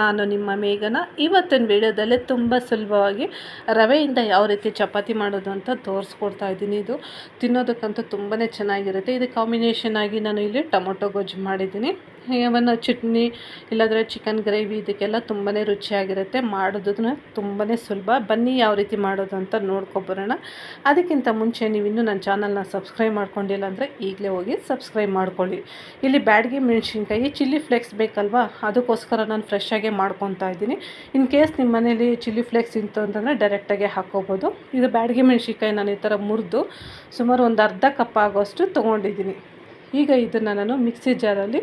ನಾನು ನಿಮ್ಮ ಮೇಘನ ಇವತ್ತಿನ ವಿಡಿಯೋದಲ್ಲಿ ತುಂಬ ಸುಲಭವಾಗಿ ರವೆಯಿಂದ ಯಾವ ರೀತಿ ಚಪಾತಿ ಮಾಡೋದು ಅಂತ ತೋರಿಸ್ಕೊಡ್ತಾ ಇದ್ದೀನಿ. ಇದು ತಿನ್ನೋದಕ್ಕಂತೂ ತುಂಬಾ ಚೆನ್ನಾಗಿರುತ್ತೆ. ಇದು ಕಾಂಬಿನೇಷನ್ ಆಗಿ ನಾನು ಇಲ್ಲಿ ಟೊಮೊಟೊ ಗೊಜ್ಜು ಮಾಡಿದ್ದೀನಿ. ಇವನ್ನ ಚಟ್ನಿ ಇಲ್ಲಾಂದರೆ ಚಿಕನ್ ಗ್ರೇವಿ ಇದಕ್ಕೆಲ್ಲ ತುಂಬಾ ರುಚಿಯಾಗಿರುತ್ತೆ. ಮಾಡೋದನ್ನ ತುಂಬಾ ಸುಲಭ. ಬನ್ನಿ ಯಾವ ರೀತಿ ಮಾಡೋದು ಅಂತ ನೋಡ್ಕೊಬರೋಣ ಅದಕ್ಕಿಂತ ಮುಂಚೆ ನೀವು ಇನ್ನೂ ನನ್ನ ಚಾನಲ್ನ ಸಬ್ಸ್ಕ್ರೈಬ್ ಮಾಡ್ಕೊಂಡಿಲ್ಲ ಅಂದರೆ ಈಗಲೇ ಹೋಗಿ ಸಬ್ಸ್ಕ್ರೈಬ್ ಮಾಡ್ಕೊಳ್ಳಿ. ಇಲ್ಲಿ ಬ್ಯಾಡ್ಗೆ ಮೆಣಸಿನ್ಕಾಯಿ, ಚಿಲ್ಲಿ ಫ್ಲೇಕ್ಸ್ ಬೇಕಲ್ವಾ? ಅದಕ್ಕೋಸ್ಕರ ನಾನು ಫ್ರೆಶ್ ಆಗಿ ಮಾಡ್ಕೊತಾ ಇದ್ದೀನಿ. ಇನ್ ಕೇಸ್ ನಿಮ್ಮ ಮನೇಲಿ ಚಿಲ್ಲಿ ಫ್ಲೇಕ್ಸ್ ಇತ್ತು ಅಂತಂದರೆ ಡೈರೆಕ್ಟಾಗಿ ಹಾಕ್ಕೋಬೋದು ಇದು ಬ್ಯಾಡಗಿ ಮೆಣಸಿಕಾಯಿ ನಾನು ಈ ಥರ ಮುರಿದು ಸುಮಾರು ಒಂದು ಅರ್ಧ ಕಪ್ ಆಗೋಷ್ಟು ತೊಗೊಂಡಿದ್ದೀನಿ. ಈಗ ಇದನ್ನು ನಾನು ಮಿಕ್ಸಿ ಜಾರಲ್ಲಿ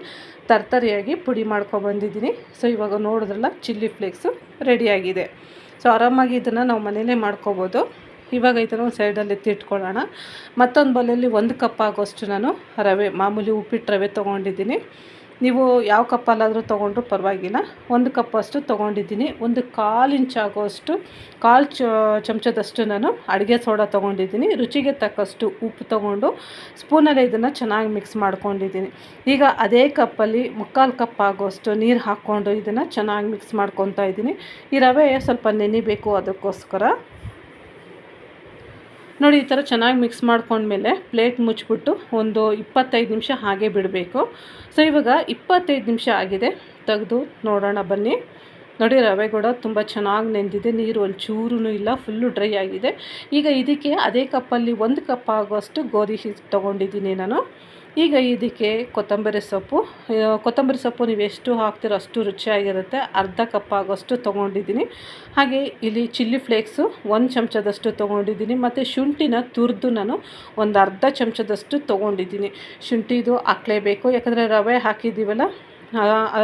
ತರ್ತರಿಯಾಗಿ ಪುಡಿ ಮಾಡ್ಕೊಬಂದಿದ್ದೀನಿ ಸೊ ಇವಾಗ ನೋಡಿದ್ರಲ್ಲ, ಚಿಲ್ಲಿ ಫ್ಲೇಕ್ಸು ರೆಡಿಯಾಗಿದೆ ಸೊ ಆರಾಮಾಗಿ ಇದನ್ನು ನಾವು ಮನೇಲೇ ಮಾಡ್ಕೋಬೋದು. ಇವಾಗ ಇದನ್ನು ಒಂದು ಸೈಡಲ್ಲಿ ಎತ್ತಿಟ್ಕೊಳ್ಳೋಣ ಮತ್ತೊಂದು ಬಲೆಯಲ್ಲಿ ಒಂದು ಕಪ್ ಆಗೋಷ್ಟು ನಾನು ರವೆ, ಮಾಮೂಲಿ ಉಪ್ಪಿಟ್ಟು ರವೆ ತೊಗೊಂಡಿದ್ದೀನಿ. ನೀವು ಯಾವ ಕಪ್ಪಲ್ಲಾದರೂ ತೊಗೊಂಡ್ರು ಪರವಾಗಿಲ್ಲ. ಒಂದು ಕಪ್ಪಷ್ಟು ತೊಗೊಂಡಿದ್ದೀನಿ. ಒಂದು ಕಾಲು ಇಂಚ್ ಆಗೋಷ್ಟು, ಕಾಲು ಚಮಚದಷ್ಟು ನಾನು ಅಡುಗೆ ಸೋಡಾ ತೊಗೊಂಡಿದ್ದೀನಿ. ರುಚಿಗೆ ತಕ್ಕಷ್ಟು ಉಪ್ಪು ತೊಗೊಂಡು ಸ್ಪೂನಲ್ಲಿ ಇದನ್ನು ಚೆನ್ನಾಗಿ ಮಿಕ್ಸ್ ಮಾಡ್ಕೊಂಡಿದ್ದೀನಿ. ಈಗ ಅದೇ ಕಪ್ಪಲ್ಲಿ ಮುಕ್ಕಾಲು ಕಪ್ ಆಗೋಷ್ಟು ನೀರು ಹಾಕ್ಕೊಂಡು ಇದನ್ನು ಚೆನ್ನಾಗಿ ಮಿಕ್ಸ್ ಮಾಡ್ಕೊತಾ ಇದ್ದೀನಿ. ಈ ರವೆ ಸ್ವಲ್ಪ ನೆನಿಬೇಕು ಅದಕ್ಕೋಸ್ಕರ. ನೋಡಿ, ಈ ಥರ ಚೆನ್ನಾಗಿ ಮಿಕ್ಸ್ ಮಾಡ್ಕೊಂಡ್ಮೇಲೆ ಪ್ಲೇಟ್ ಮುಚ್ಚಿಬಿಟ್ಟು ಒಂದು ಇಪ್ಪತ್ತೈದು ನಿಮಿಷ ಹಾಗೆ ಬಿಡಬೇಕು. ಸೊ, ಇವಾಗ ಇಪ್ಪತ್ತೈದು ನಿಮಿಷ ಆಗಿದೆ. ತೆಗೆದು ನೋಡೋಣ ಬನ್ನಿ. ನೋಡಿ, ರವೆ ಕೂಡ ತುಂಬ ಚೆನ್ನಾಗಿ ನೆಂದಿದೆ. ನೀರು ಒಂಚೂರು ಇಲ್ಲ, ಫುಲ್ಲು ಡ್ರೈ ಆಗಿದೆ. ಈಗ ಇದಕ್ಕೆ ಅದೇ ಕಪ್ಪಲ್ಲಿ ಒಂದು ಕಪ್ ಆಗುವಷ್ಟು ಗೋಧಿ ಹಿಟ್ಟು ತೊಗೊಂಡಿದ್ದೀನಿ ನಾನು. ಈಗ ಇದಕ್ಕೆ ಕೊತ್ತಂಬರಿ ಸೊಪ್ಪು. ಕೊತ್ತಂಬರಿ ಸೊಪ್ಪು ನೀವು ಎಷ್ಟು ಹಾಕ್ತಿರೋ ಅಷ್ಟು ರುಚಿಯಾಗಿರುತ್ತೆ. ಅರ್ಧ ಕಪ್ ಆಗೋಷ್ಟು ತೊಗೊಂಡಿದ್ದೀನಿ. ಹಾಗೆ ಇಲ್ಲಿ ಚಿಲ್ಲಿ ಫ್ಲೇಕ್ಸು ಒಂದು ಚಮಚದಷ್ಟು ತೊಗೊಂಡಿದ್ದೀನಿ. ಮತ್ತು ಶುಂಠಿನ ತುರಿದು ನಾನು ಒಂದು ಅರ್ಧ ಚಮಚದಷ್ಟು ತೊಗೊಂಡಿದ್ದೀನಿ. ಶುಂಠಿದು ಹಾಕ್ಲೇಬೇಕು. ಯಾಕಂದರೆ ರವೆ ಹಾಕಿದ್ದೀವಲ್ಲ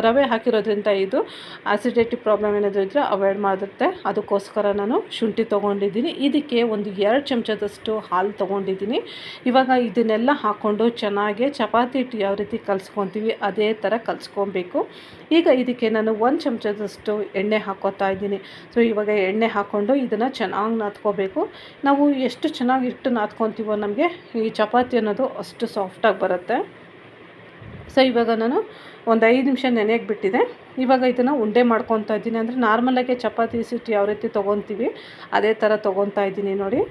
ರವೆ ಹಾಕಿರೋದ್ರಿಂದ ಇದು ಆಸಿಡಿಟಿ ಪ್ರಾಬ್ಲಮ್ ಏನಾದರೂ ಇದ್ದರೆ ಅವಾಯ್ಡ್ ಮಾಡುತ್ತೆ. ಅದಕ್ಕೋಸ್ಕರ ನಾನು ಶುಂಠಿ ತೊಗೊಂಡಿದ್ದೀನಿ. ಇದಕ್ಕೆ ಒಂದು ಎರಡು ಚಮಚದಷ್ಟು ಹಾಲು ತೊಗೊಂಡಿದ್ದೀನಿ. ಇವಾಗ ಇದನ್ನೆಲ್ಲ ಹಾಕ್ಕೊಂಡು ಚೆನ್ನಾಗಿ ಚಪಾತಿ ಹಿಟ್ಟು ಯಾವ ರೀತಿ ಕಲಿಸ್ಕೊತೀವಿ ಅದೇ ಥರ ಕಲಿಸ್ಕೊಬೇಕು. ಈಗ ಇದಕ್ಕೆ ನಾನು ಒಂದು ಚಮಚದಷ್ಟು ಎಣ್ಣೆ ಹಾಕೋತಾ ಇದ್ದೀನಿ. ಸೊ ಇವಾಗ ಎಣ್ಣೆ ಹಾಕ್ಕೊಂಡು ಇದನ್ನು ಚೆನ್ನಾಗಿ ನಾದ್ಕೋಬೇಕು. ನಾವು ಎಷ್ಟು ಚೆನ್ನಾಗಿ ಹಿಟ್ಟು ನಾದ್ಕೊತೀವೋ ನಮಗೆ ಈ ಚಪಾತಿ ಅನ್ನೋದು ಅಷ್ಟು ಸಾಫ್ಟಾಗಿ ಬರುತ್ತೆ. ಸೊ ಇವಾಗ ನಾನು ಒಂದು ಐದು ನಿಮಿಷ ನೆನೆಯಕ್ಕೆ ಬಿಟ್ಟಿದೆ. ಇವಾಗ ಇದನ್ನು ಉಂಡೆ ಮಾಡ್ಕೊತಾ ಇದ್ದೀನಿ. ಅಂದರೆ ನಾರ್ಮಲಾಗೆ ಚಪಾತಿ, ಸಿಟ್ಟು ಯಾವ ರೀತಿ ತೊಗೊತೀವಿ, ಅದೇ ಥರ ತೊಗೊತಾ ಇದ್ದೀನಿ ನೋಡಿ.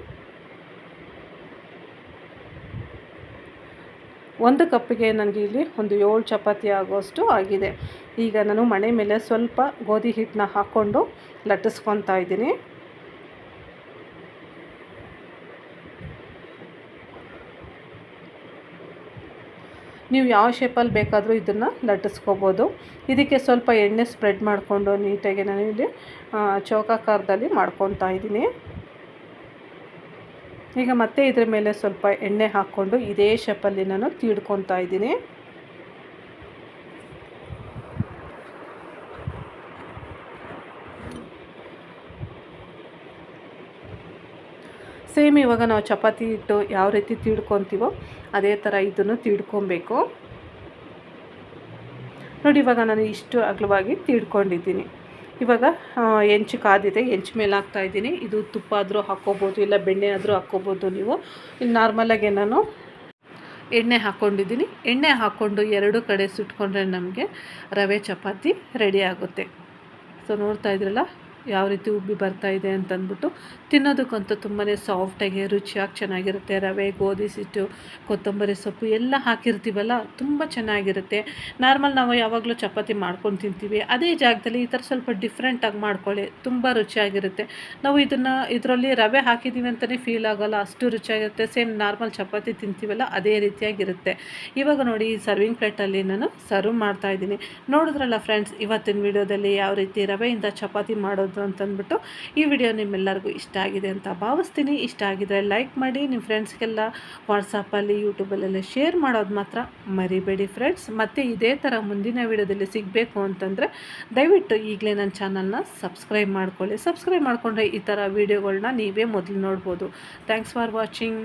ಒಂದು ಕಪ್ಪಿಗೆ ನನಗೆ ಇಲ್ಲಿ ಒಂದು ಏಳು ಚಪಾತಿ ಆಗೋಷ್ಟು ಆಗಿದೆ. ಈಗ ನಾನು ಮಣೆ ಮೇಲೆ ಸ್ವಲ್ಪ ಗೋಧಿ ಹಿಟ್ಟನ್ನ ಹಾಕ್ಕೊಂಡು ಲಟ್ಟಿಸ್ಕೊತಾ ಇದ್ದೀನಿ. ನೀವು ಯಾವ ಶೇಪಲ್ಲಿ ಬೇಕಾದರೂ ಇದನ್ನು ಲಟ್ಟಿಸ್ಕೋಬೋದು. ಇದಕ್ಕೆ ಸ್ವಲ್ಪ ಎಣ್ಣೆ ಸ್ಪ್ರೆಡ್ ಮಾಡಿಕೊಂಡು ನೀಟಾಗಿ ನಾನು ಇಲ್ಲಿ ಚೌಕಾಕಾರದಲ್ಲಿ ಮಾಡ್ಕೊತಾ ಇದ್ದೀನಿ. ಈಗ ಮತ್ತೆ ಇದ್ರ ಮೇಲೆ ಸ್ವಲ್ಪ ಎಣ್ಣೆ ಹಾಕ್ಕೊಂಡು ಇದೇ ಶೇಪಲ್ಲಿ ನಾನು ತೀಡ್ಕೊತಾ ಇದ್ದೀನಿ. ಸೇಮ್ ಇವಾಗ ನಾವು ಚಪಾತಿ ಹಿಟ್ಟು ಯಾವ ರೀತಿ ತೀಡ್ಕೊತೀವೋ ಅದೇ ಥರ ಇದನ್ನು ತೀಡ್ಕೊಬೇಕು. ನೋಡಿ, ಇವಾಗ ನಾನು ಇಷ್ಟು ಅಗಲವಾಗಿ ತೀಡ್ಕೊಂಡಿದ್ದೀನಿ. ಇವಾಗ ಹೆಂಚು ಕಾದಿದೆ, ಹೆಂಚು ಮೇಲೆ ಹಾಕ್ತಾಯಿದ್ದೀನಿ ಇದು ತುಪ್ಪ ಆದರೂ ಹಾಕ್ಕೋಬೋದು, ಇಲ್ಲ ಬೆಣ್ಣೆ ಆದರೂ ಹಾಕ್ಕೋಬೋದು ನೀವು. ಇಲ್ಲಿ ನಾರ್ಮಲಾಗೆ ನಾನು ಎಣ್ಣೆ ಹಾಕ್ಕೊಂಡಿದ್ದೀನಿ. ಎಣ್ಣೆ ಹಾಕ್ಕೊಂಡು ಎರಡು ಕಡೆ ಸುಟ್ಕೊಂಡ್ರೆ ನಮಗೆ ರವೆ ಚಪಾತಿ ರೆಡಿ ಆಗುತ್ತೆ. ಸೊ ನೋಡ್ತಾ ಇದ್ರಲ್ಲ? ಯಾವ ರೀತಿ ಉಬ್ಬಿ ಬರ್ತಾ ಇದೆ ಅಂತಂದ್ಬಿಟ್ಟು ತಿನ್ನೋದಕ್ಕಂತೂ ತುಂಬಾ ಸಾಫ್ಟಾಗಿ ರುಚಿಯಾಗಿ ಚೆನ್ನಾಗಿರುತ್ತೆ. ರವೆ, ಗೋಧಿ, ಸಿಟ್ಟು, ಕೊತ್ತಂಬರಿ ಸೊಪ್ಪು ಎಲ್ಲ ಹಾಕಿರ್ತೀವಲ್ಲ, ತುಂಬ ಚೆನ್ನಾಗಿರುತ್ತೆ. ನಾರ್ಮಲ್ ನಾವು ಯಾವಾಗಲೂ ಚಪಾತಿ ಮಾಡ್ಕೊಂಡು ತಿಂತೀವಿ. ಅದೇ ಜಾಗದಲ್ಲಿ ಈ ಥರ ಸ್ವಲ್ಪ ಡಿಫ್ರೆಂಟಾಗಿ ಮಾಡ್ಕೊಳ್ಳಿ, ತುಂಬ ರುಚಿಯಾಗಿರುತ್ತೆ. ನಾವು ಇದನ್ನು, ಇದರಲ್ಲಿ ರವೆ ಹಾಕಿದ್ದೀವಿ ಅಂತಲೇ ಫೀಲ್ ಆಗೋಲ್ಲ, ಅಷ್ಟು ರುಚಿಯಾಗಿರುತ್ತೆ. ಸೇಮ್ ನಾರ್ಮಲ್ ಚಪಾತಿ ತಿಂತೀವಲ್ಲ, ಅದೇ ರೀತಿಯಾಗಿರುತ್ತೆ. ಇವಾಗ ನೋಡಿ, ಈ ಸರ್ವಿಂಗ್ ಪ್ಲೇಟಲ್ಲಿ ನಾನು ಸರ್ವ್ ಮಾಡ್ತಾಯಿದ್ದೀನಿ ನೋಡಿದ್ರಲ್ಲ ಫ್ರೆಂಡ್ಸ್ ಇವತ್ತಿನ ವಿಡಿಯೋದಲ್ಲಿ ಯಾವ ರೀತಿ ರವೆಯಿಂದ ಚಪಾತಿ ಮಾಡೋದು ಮಾಡ್ಬೋದು ಅಂತಂದ್ಬಿಟ್ಟು ಈ ವಿಡಿಯೋ ನಿಮ್ಮೆಲ್ಲರಿಗೂ ಇಷ್ಟ ಆಗಿದೆ ಅಂತ ಭಾವಿಸ್ತೀನಿ. ಇಷ್ಟ ಆಗಿದ್ರೆ ಲೈಕ್ ಮಾಡಿ, ನಿಮ್ಮ ಫ್ರೆಂಡ್ಸ್ಗೆಲ್ಲ ವಾಟ್ಸಪ್ಪಲ್ಲಿ ಯೂಟ್ಯೂಬಲ್ಲೆಲ್ಲ ಶೇರ್ ಮಾಡೋದು ಮಾತ್ರ ಮರಿಬೇಡಿ ಫ್ರೆಂಡ್ಸ್. ಮತ್ತು ಇದೇ ಥರ ಮುಂದಿನ ವಿಡಿಯೋದಲ್ಲಿ ಸಿಗಬೇಕು ಅಂತಂದರೆ ದಯವಿಟ್ಟು ಈಗಲೇ ನನ್ನ ಚಾನಲ್ನ ಸಬ್ಸ್ಕ್ರೈಬ್ ಮಾಡ್ಕೊಳ್ಳಿ. ಸಬ್ಸ್ಕ್ರೈಬ್ ಮಾಡಿಕೊಂಡ್ರೆ ಈ ಥರ ವೀಡಿಯೋಗಳನ್ನ ನೀವೇ ಮೊದಲು ನೋಡ್ಬೋದು. Thanks for watching.